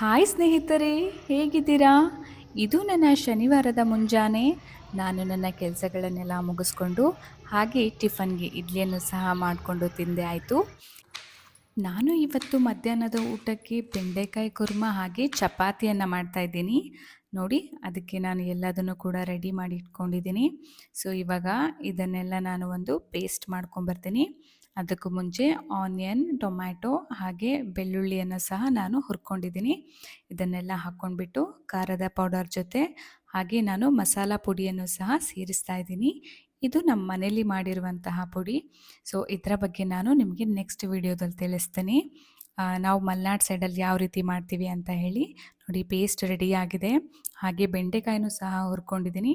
Hi ಸ್ನೇಹಿತರೆ, ಹೇಗಿದ್ದೀರಾ? ಇದು ನನ್ನ ಶನಿವಾರದ ಮುಂಜಾನೆ. ನಾನು ನನ್ನ ಕೆಲಸಗಳನ್ನೆಲ್ಲ ಮುಗಿಸ್ಕೊಂಡು ಹಾಗೆ ಟಿಫನ್ಗೆ ಇಡ್ಲಿಯನ್ನು ಸಹ ಮಾಡಿಕೊಂಡು ತಿಂದೆ ಆಯಿತು. ನಾನು ಇವತ್ತು ಮಧ್ಯಾಹ್ನದ ಊಟಕ್ಕೆ ಬೆಂಡೆಕಾಯಿ ಕುರ್ಮ ಹಾಗೆ ಚಪಾತಿಯನ್ನು ಮಾಡ್ತಾ ಇದ್ದೀನಿ. ನೋಡಿ, ಅದಕ್ಕೆ ನಾನು ಎಲ್ಲದನ್ನು ಕೂಡ ರೆಡಿ ಮಾಡಿ ಇಟ್ಕೊಂಡಿದ್ದೀನಿ. ಸೊ, ಇವಾಗ ಇದನ್ನೆಲ್ಲ ನಾನು ಒಂದು ಪೇಸ್ಟ್ ಮಾಡ್ಕೊಂಬರ್ತೀನಿ. ಅದಕ್ಕೂ ಮುಂಚೆ ಆನಿಯನ್, ಟೊಮ್ಯಾಟೊ ಹಾಗೆ ಬೆಳ್ಳುಳ್ಳಿಯನ್ನು ಸಹ ನಾನು ಹುರ್ಕೊಂಡಿದ್ದೀನಿ. ಇದನ್ನೆಲ್ಲ ಹಾಕ್ಕೊಂಡ್ಬಿಟ್ಟು ಖಾರದ ಪೌಡರ್ ಜೊತೆ ಹಾಗೆ ನಾನು ಮಸಾಲ ಪುಡಿಯನ್ನು ಸಹ ಸೇರಿಸ್ತಾ ಇದ್ದೀನಿ. ಇದು ನಮ್ಮ ಮನೇಲಿ ಮಾಡಿರುವಂತಹ ಪುಡಿ. ಸೊ ಇದರ ಬಗ್ಗೆ ನಾನು ನಿಮಗೆ ನೆಕ್ಸ್ಟ್ ವಿಡಿಯೋದಲ್ಲಿ ತಿಳಿಸ್ತೀನಿ. ನಾವು ಮಲ್ನಾಡ್ ಸೈಡಲ್ಲಿ ಯಾವ ರೀತಿ ಮಾಡ್ತೀವಿ ಅಂತ ಹೇಳಿ. ನೋಡಿ ಪೇಸ್ಟ್ ರೆಡಿ ಆಗಿದೆ. ಹಾಗೆ ಬೆಂಡೆಕಾಯಿನೂ ಸಹ ಹುರ್ಕೊಂಡಿದ್ದೀನಿ.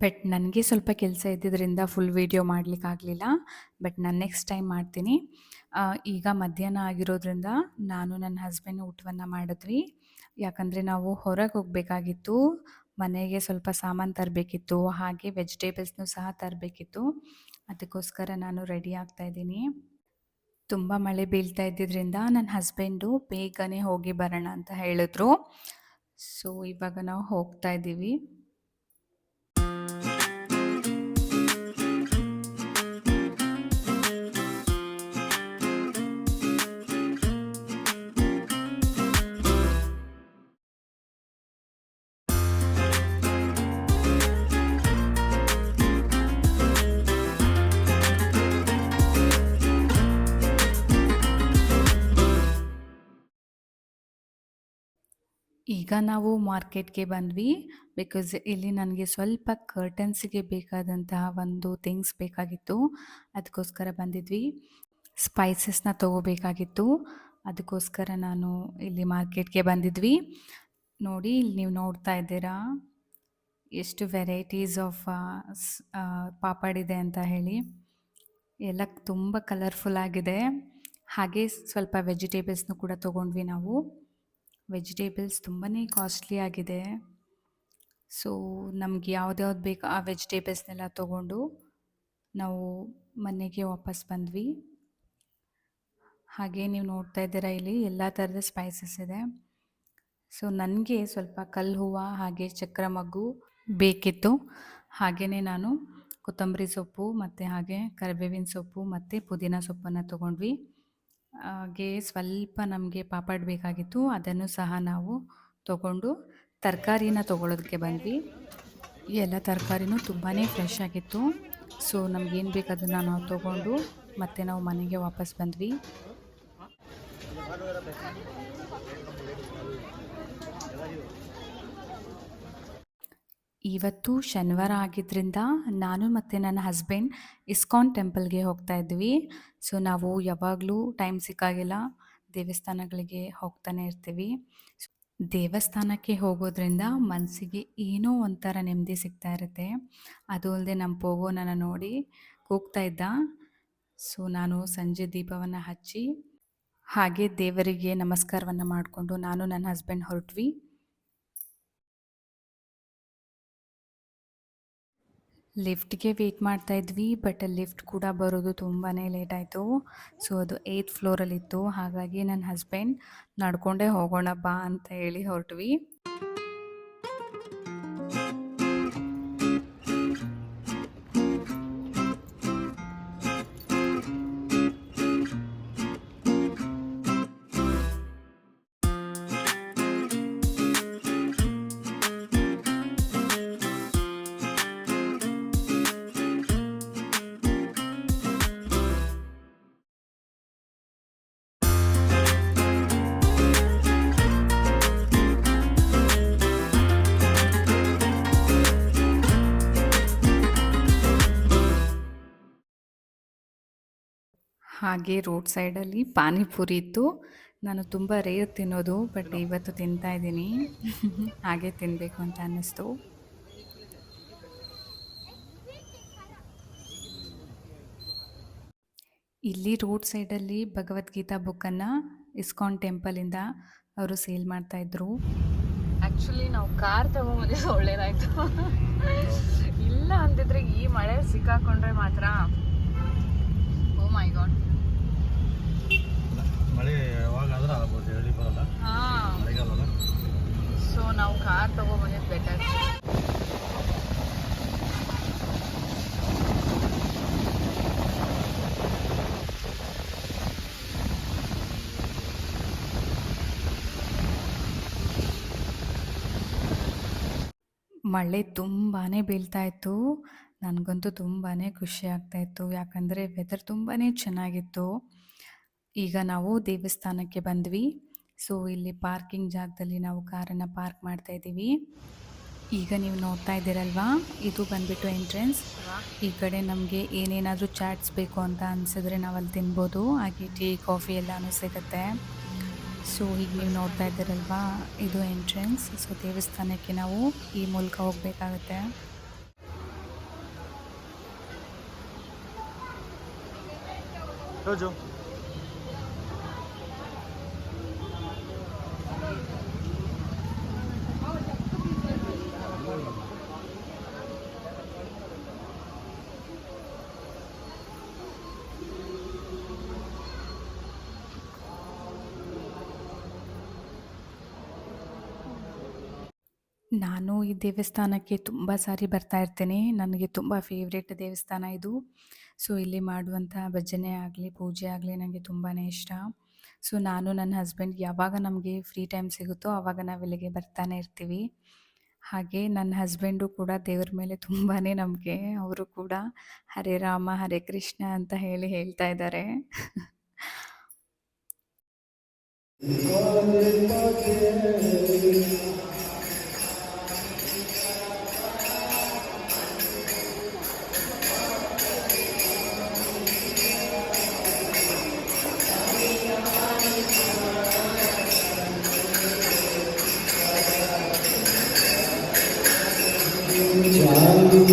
ಬಟ್ ನನಗೆ ಸ್ವಲ್ಪ ಕೆಲಸ ಇದ್ದಿದ್ದರಿಂದ ಫುಲ್ ವೀಡಿಯೋ ಮಾಡಲಿಕ್ಕಾಗಲಿಲ್ಲ ಬಟ್ ನಾನು ನೆಕ್ಸ್ಟ್ ಟೈಮ್ ಮಾಡ್ತೀನಿ. ಈಗ ಮಧ್ಯಾಹ್ನ ಆಗಿರೋದ್ರಿಂದ ನಾನು ನನ್ನ ಹಸ್ಬೆಂಡ್ ಊಟವನ್ನು ಮಾಡಿದ್ವಿ. ಯಾಕಂದರೆ ನಾವು ಹೊರಗೆ ಹೋಗಬೇಕಾಗಿತ್ತು. ಮನೆಗೆ ಸ್ವಲ್ಪ ಸಾಮಾನು ತರಬೇಕಿತ್ತು. ಹಾಗೆ ವೆಜಿಟೇಬಲ್ಸ್ನೂ ಸಹ ತರಬೇಕಿತ್ತು. ಅದಕ್ಕೋಸ್ಕರ ನಾನು ರೆಡಿ ಆಗ್ತಾ ಇದ್ದೀನಿ. ತುಂಬ ಮಳೆ ಬೀಳ್ತಾ ಇದ್ದಿದ್ದರಿಂದ ನನ್ನ ಹಸ್ಬೆಂಡು ಬೇಗನೆ ಹೋಗಿ ಬರೋಣ ಅಂತ ಹೇಳಿದ್ರು. ಸೊ ಇವಾಗ ನಾವು ಹೋಗ್ತಾ ಇದ್ದೀವಿ. ಈಗ ನಾವು ಮಾರ್ಕೆಟ್ಗೆ ಬಂದ್ವಿ ಬಿಕಾಸ್ ಇಲ್ಲಿ ನನಗೆ ಸ್ವಲ್ಪ ಕರ್ಟನ್ಸ್ಗೆ ಬೇಕಾದಂತಹ ಒಂದು ಥಿಂಗ್ಸ್ ಬೇಕಾಗಿತ್ತು. ಅದಕ್ಕೋಸ್ಕರ ಬಂದಿದ್ವಿ. ಸ್ಪೈಸಸ್ನ ತಗೋಬೇಕಾಗಿತ್ತು. ಅದಕ್ಕೋಸ್ಕರ ನಾನು ಇಲ್ಲಿ ಮಾರ್ಕೆಟ್ಗೆ ಬಂದಿದ್ವಿ. ನೋಡಿ, ಇಲ್ಲಿ ನೀವು ನೋಡ್ತಾ ಇದ್ದೀರಾ? ಎಷ್ಟು ವೆರೈಟೀಸ್ ಆಫ್ ಪಾಪಡ್ ಇದೆ ಅಂತ ಹೇಳಿ. ಎಲ್ಲ ತುಂಬ ಕಲರ್ಫುಲ್ ಆಗಿದೆ. ಹಾಗೆ ಸ್ವಲ್ಪ ವೆಜಿಟೇಬಲ್ಸ್ನು ಕೂಡ ತೊಗೊಂಡ್ವಿ ನಾವು. ವೆಜಿಟೇಬಲ್ಸ್ ತುಂಬಾ ಕಾಸ್ಟ್ಲಿ ಆಗಿದೆ. ಸೊ ನಮ್ಗೆ ಯಾವ್ದ್ಯಾವ್ದು ಬೇಕು ಆ ವೆಜಿಟೇಬಲ್ಸ್ನೆಲ್ಲ ತೊಗೊಂಡು ನಾವು ಮನೆಗೆ ವಾಪಸ್ ಬಂದ್ವಿ. ಹಾಗೆ ನೀವು ನೋಡ್ತಾ ಇದ್ದೀರಾ ಇಲ್ಲಿ ಎಲ್ಲ ಥರದ ಸ್ಪೈಸಸ್ ಇದೆ. ಸೊ ನನಗೆ ಸ್ವಲ್ಪ ಕಲ್ಲು ಹೂವು ಹಾಗೆ ಚಕ್ರ ಮಗ್ಗು ಬೇಕಿತ್ತು. ಹಾಗೆಯೇ ನಾನು ಕೊತ್ತಂಬರಿ ಸೊಪ್ಪು ಮತ್ತು ಹಾಗೆ ಕರಿಬೇವಿನ ಸೊಪ್ಪು ಮತ್ತು ಪುದೀನ ಸೊಪ್ಪನ್ನು ತೊಗೊಂಡ್ವಿ. ಹಾಗೆ ಸ್ವಲ್ಪ ನಮಗೆ ಪಾಪಡ್ ಬೇಕಾಗಿತ್ತು ಅದನ್ನು ಸಹ ನಾವು ತಗೊಂಡು ತರಕಾರಿನ ತೊಗೊಳೋದಕ್ಕೆ ಬಂದ್ವಿ. ಎಲ್ಲ ತರಕಾರಿನೂ ತುಂಬಾ ಫ್ರೆಶ್ ಆಗಿತ್ತು. ಸೊ ನಮಗೇನು ಬೇಕು ಅದನ್ನು ನಾವು ತೊಗೊಂಡು ಮತ್ತೆ ನಾವು ಮನೆಗೆ ವಾಪಸ್ ಬಂದ್ವಿ. ಇವತ್ತು ಶನಿವಾರ ಆಗಿದ್ದರಿಂದ ನಾನು ಮತ್ತು ನನ್ನ ಹಸ್ಬೆಂಡ್ ಇಸ್ಕಾನ್ ಟೆಂಪಲ್ಗೆ ಹೋಗ್ತಾ ಇದ್ವಿ. ಸೊ ನಾವು ಯಾವಾಗಲೂ ಟೈಮ್ ಸಿಕ್ಕಾಗಿಲ್ಲ ದೇವಸ್ಥಾನಗಳಿಗೆ ಹೋಗ್ತಾನೆ ಇರ್ತೀವಿ. ದೇವಸ್ಥಾನಕ್ಕೆ ಹೋಗೋದ್ರಿಂದ ಮನಸ್ಸಿಗೆ ಏನೋ ಒಂಥರ ನೆಮ್ಮದಿ ಸಿಗ್ತಾ ಇರುತ್ತೆ. ಅದು ಅಲ್ಲದೆ ನಮ್ಮ ಪೋಗೋ ನನ್ನ ನೋಡಿ ಕೂಗ್ತಾ ಇದ್ದ. ಸೊ ನಾನು ಸಂಜೆ ದೀಪವನ್ನು ಹಚ್ಚಿ ಹಾಗೆ ದೇವರಿಗೆ ನಮಸ್ಕಾರವನ್ನು ಮಾಡಿಕೊಂಡು ನಾನು ನನ್ನ ಹಸ್ಬೆಂಡ್ ಹೊರಟ್ವಿ. ಲಿಫ್ಟ್ಗೆ ವೇಟ್ ಮಾಡ್ತಾ ಇದ್ವಿ ಬಟ್ ಲಿಫ್ಟ್ ಕೂಡ ಬರೋದು ತುಂಬಾ ಲೇಟ್ ಆಯಿತು. ಸೊ ಅದು ಏಯ್ತ್ ಫ್ಲೋರಲ್ಲಿತ್ತು ಹಾಗಾಗಿ ನನ್ನ ಹಸ್ಬೆಂಡ್ ನಡ್ಕೊಂಡೇ ಹೋಗೋಣ ಬಾ ಅಂತ ಹೇಳಿ ಹೊರಟ್ವಿ. ಹಾಗೆ ರೋಡ್ ಸೈಡಲ್ಲಿ ಪಾನಿಪುರಿ ಇತ್ತು. ನಾನು ತುಂಬ ರೇರ್ ತಿನ್ನೋದು, ಬಟ್ ಇವತ್ತು ತಿಂತಾ ಇದ್ದೀನಿ. ಹಾಗೆ ತಿನ್ನಬೇಕು ಅಂತ ಅನ್ನಿಸ್ತು. ಇಲ್ಲಿ ರೋಡ್ ಸೈಡಲ್ಲಿ ಭಗವದ್ಗೀತಾ ಬುಕ್ಕನ್ನು ಇಸ್ಕಾನ್ ಟೆಂಪಲಿಂದ ಅವರು ಸೇಲ್ ಮಾಡ್ತಾಯಿದ್ರು ಆ್ಯಕ್ಚುಲಿ ನಾವು ಕಾರ್ ತಗೊಂಬಂದಿದ್ದು ಒಳ್ಳೇದಾಯ್ತು. ಇಲ್ಲ ಅಂದಿದ್ರೆ ಈ ಮಳೆ ಸಿಕ್ಕಾಕೊಂಡ್ರೆ ಮಾತ್ರ ಮೈ ಗಾಡ್ ಮಳೆ ಯಾವಾಗ ಆದ್ರೆ ಆಗ್ಬೋದು ಹೇಳಿ ಬರಲ್ಲ. ಮಳೆಗಾಲಲ್ಲ ಸೊ ನಾವು ಕಾರ್ ತಗೊಬಂದಿದ್ದು ಬೆಟರ್ ಮಳೆ ತುಂಬಾ ಬೀಳ್ತಾ ಇತ್ತು. ನನಗಂತೂ ತುಂಬಾ ಖುಷಿ ಆಗ್ತಾಯಿತ್ತು. ಯಾಕಂದರೆ ವೆದರ್ ತುಂಬಾ ಚೆನ್ನಾಗಿತ್ತು. ಈಗ ನಾವು ದೇವಸ್ಥಾನಕ್ಕೆ ಬಂದ್ವಿ. ಸೊ ಇಲ್ಲಿ ಪಾರ್ಕಿಂಗ್ ಜಾಗದಲ್ಲಿ ನಾವು ಕಾರನ್ನು ಪಾರ್ಕ್ ಮಾಡ್ತಾ ಇದ್ದೀವಿ ಈಗ ನೀವು ನೋಡ್ತಾ ಇದ್ದೀರಲ್ವಾ? ಇದು ಬಂದ್ಬಿಟ್ಟು ಎಂಟ್ರೆನ್ಸ್ ಈ ಕಡೆ ನಮಗೆ ಏನೇನಾದರೂ ಚಾಟ್ಸ್ ಬೇಕು ಅಂತ ಅನಿಸಿದ್ರೆ ನಾವು ಅಲ್ಲಿ ತಿನ್ಬೋದು. ಹಾಗೆ ಟೀ ಕಾಫಿ ಎಲ್ಲನೂ ಸಿಗುತ್ತೆ. ಸೊ ಈಗ ನೀವು ನೋಡ್ತಾ ಇದ್ದೀರಲ್ವಾ? ಇದು ಎಂಟ್ರೆನ್ಸ್ ಸೊ ದೇವಸ್ಥಾನಕ್ಕೆ ನಾವು ಈ ಮೂಲಕ ಹೋಗಬೇಕಾಗತ್ತೆ. रोजो ನಾನು ಈ ದೇವಸ್ಥಾನಕ್ಕೆ ತುಂಬ ಸಾರಿ ಬರ್ತಾ ಇರ್ತೇನೆ. ನನಗೆ ತುಂಬ ಫೇವ್ರೇಟ್ ದೇವಸ್ಥಾನ ಇದು. ಸೊ, ಇಲ್ಲಿ ಮಾಡುವಂಥ ಭಜನೆ ಆಗಲಿ, ಪೂಜೆ ಆಗಲಿ ನನಗೆ ತುಂಬಾ ಇಷ್ಟ. ಸೊ, ನಾನು ನನ್ನ ಹಸ್ಬೆಂಡ್ ಯಾವಾಗ ನಮಗೆ ಫ್ರೀ ಟೈಮ್ ಸಿಗುತ್ತೋ ಆವಾಗ ನಾವು ಇಲ್ಲಿಗೆ ಬರ್ತಾನೆ ಇರ್ತೀವಿ. ಹಾಗೆ ನನ್ನ ಹಸ್ಬೆಂಡು ಕೂಡ ದೇವ್ರ ಮೇಲೆ ತುಂಬಾ ನಮಗೆ ಅವರು ಕೂಡ ಹರೇ ರಾಮ, ಹರೇ ಕೃಷ್ಣ ಅಂತ ಹೇಳಿ ಹೇಳ್ತಾ ಇದ್ದಾರೆ.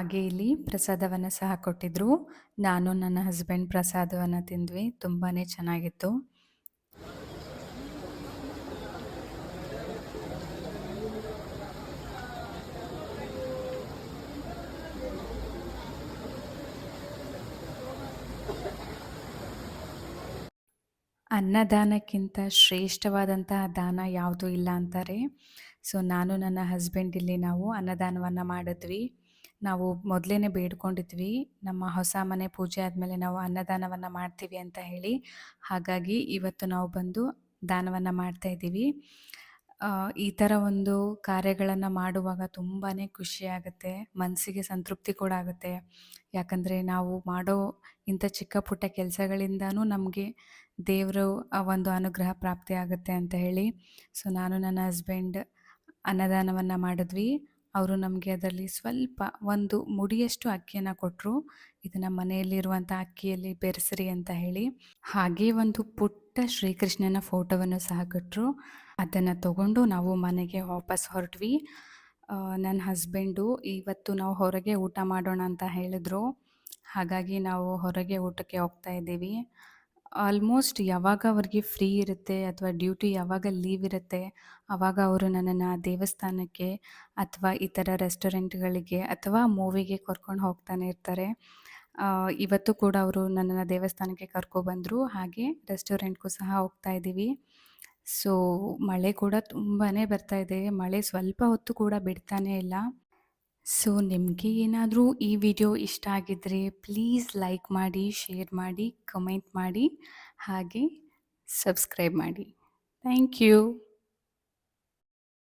ಹಾಗೆ ಇಲ್ಲಿ ಪ್ರಸಾದವನ್ನು ಸಹ ಕೊಟ್ಟಿದ್ರು. ನಾನು ನನ್ನ ಹಸ್ಬೆಂಡ್ ಪ್ರಸಾದವನ್ನು ತಿಂದ್ವಿ. ತುಂಬಾ ಚೆನ್ನಾಗಿತ್ತು. ಅನ್ನದಾನಕ್ಕಿಂತ ಶ್ರೇಷ್ಠವಾದಂತಹ ದಾನ ಯಾವುದೂ ಇಲ್ಲ ಅಂತಾರೆ. ಸೊ ನಾನು ನನ್ನ ಹಸ್ಬೆಂಡ್ ಇಲ್ಲಿ ನಾವು ಅನ್ನದಾನವನ್ನು ಮಾಡಿದ್ವಿ. ನಾವು ಮೊದಲೇ ಬೇಡ್ಕೊಂಡಿದ್ವಿ, ನಮ್ಮ ಹೊಸ ಮನೆ ಪೂಜೆ ಆದಮೇಲೆ ನಾವು ಅನ್ನದಾನವನ್ನು ಮಾಡ್ತೀವಿ ಅಂತ ಹೇಳಿ. ಹಾಗಾಗಿ ಇವತ್ತು ನಾವು ಬಂದು ದಾನವನ್ನು ಮಾಡ್ತಾ ಇದ್ದೀವಿ. ಈ ಥರ ಒಂದು ಕಾರ್ಯಗಳನ್ನು ಮಾಡುವಾಗ ತುಂಬಾ ಖುಷಿ ಆಗುತ್ತೆ ಮನಸ್ಸಿಗೆ ಸಂತೃಪ್ತಿ ಕೂಡ ಆಗುತ್ತೆ. ಯಾಕಂದರೆ ನಾವು ಮಾಡೋ ಇಂಥ ಚಿಕ್ಕ ಪುಟ್ಟ ಕೆಲಸಗಳಿಂದನೂ ನಮಗೆ ದೇವರು ಒಂದು ಅನುಗ್ರಹ ಪ್ರಾಪ್ತಿ ಆಗುತ್ತೆ ಅಂತ ಹೇಳಿ. ಸೊ ನಾನು ನನ್ನ ಹಸ್ಬೆಂಡ್ ಅನ್ನದಾನವನ್ನು ಮಾಡಿದ್ವಿ. ಅವರು ನಮಗೆ ಅದರಲ್ಲಿ ಸ್ವಲ್ಪ ಒಂದು ಮುಡಿಯಷ್ಟು ಅಕ್ಕಿಯನ್ನು ಕೊಟ್ಟರು ಇದನ್ನು ಮನೆಯಲ್ಲಿರುವಂಥ ಅಕ್ಕಿಯಲ್ಲಿ ಬೆರೆಸ್ರಿ ಅಂತ ಹೇಳಿ ಹಾಗೆ ಒಂದು ಪುಟ್ಟ ಶ್ರೀಕೃಷ್ಣನ ಫೋಟೋವನ್ನು ಸಹ ಕೊಟ್ಟರು ಅದನ್ನು ತಗೊಂಡು ನಾವು ಮನೆಗೆ ವಾಪಸ್ ಹೊರಟ್ವಿ. ನನ್ನ ಹಸ್ಬೆಂಡು ಇವತ್ತು ನಾವು ಹೊರಗೆ ಊಟ ಮಾಡೋಣ ಅಂತ ಹೇಳಿದ್ರು. ಹಾಗಾಗಿ ನಾವು ಹೊರಗೆ ಊಟಕ್ಕೆ ಹೋಗ್ತಾ ಇದ್ದೀವಿ. ಆಲ್ಮೋಸ್ಟ್ ಯಾವಾಗ ಅವ್ರಿಗೆ ಫ್ರೀ ಇರುತ್ತೆ ಅಥವಾ ಡ್ಯೂಟಿ ಯಾವಾಗ ಲೀವ್ ಇರುತ್ತೆ ಆವಾಗ ಅವರು ನನ್ನನ್ನು ದೇವಸ್ಥಾನಕ್ಕೆ ಅಥವಾ ಈ ಥರ ರೆಸ್ಟೋರೆಂಟ್ಗಳಿಗೆ ಅಥವಾ ಮೂವಿಗೆ ಕರ್ಕೊಂಡು ಹೋಗ್ತಾನೆ ಇರ್ತಾರೆ. ಇವತ್ತು ಕೂಡ ಅವರು ನನ್ನನ್ನು ದೇವಸ್ಥಾನಕ್ಕೆ ಕರ್ಕೊಬಂದರು ಹಾಗೆ ರೆಸ್ಟೋರೆಂಟ್ಗೂ ಸಹ ಹೋಗ್ತಾ ಇದ್ದೀವಿ. ಸೊ, ಮಳೆ ಕೂಡ ತುಂಬಾ ಬರ್ತಾ ಇದೆ. ಮಳೆ ಸ್ವಲ್ಪ ಹೊತ್ತು ಕೂಡ ಬಿಡ್ತಾನೇ ಇಲ್ಲ. ಸೊ, ನಿಮಗೆ ಏನಾದರೂ ಈ ವಿಡಿಯೋ ಇಷ್ಟ ಆಗಿದ್ದರೆ ಪ್ಲೀಸ್ ಲೈಕ್ ಮಾಡಿ, ಶೇರ್ ಮಾಡಿ, ಕಮೆಂಟ್ ಮಾಡಿ ಹಾಗೆ ಸಬ್ಸ್ಕ್ರೈಬ್ ಮಾಡಿ. Thank you.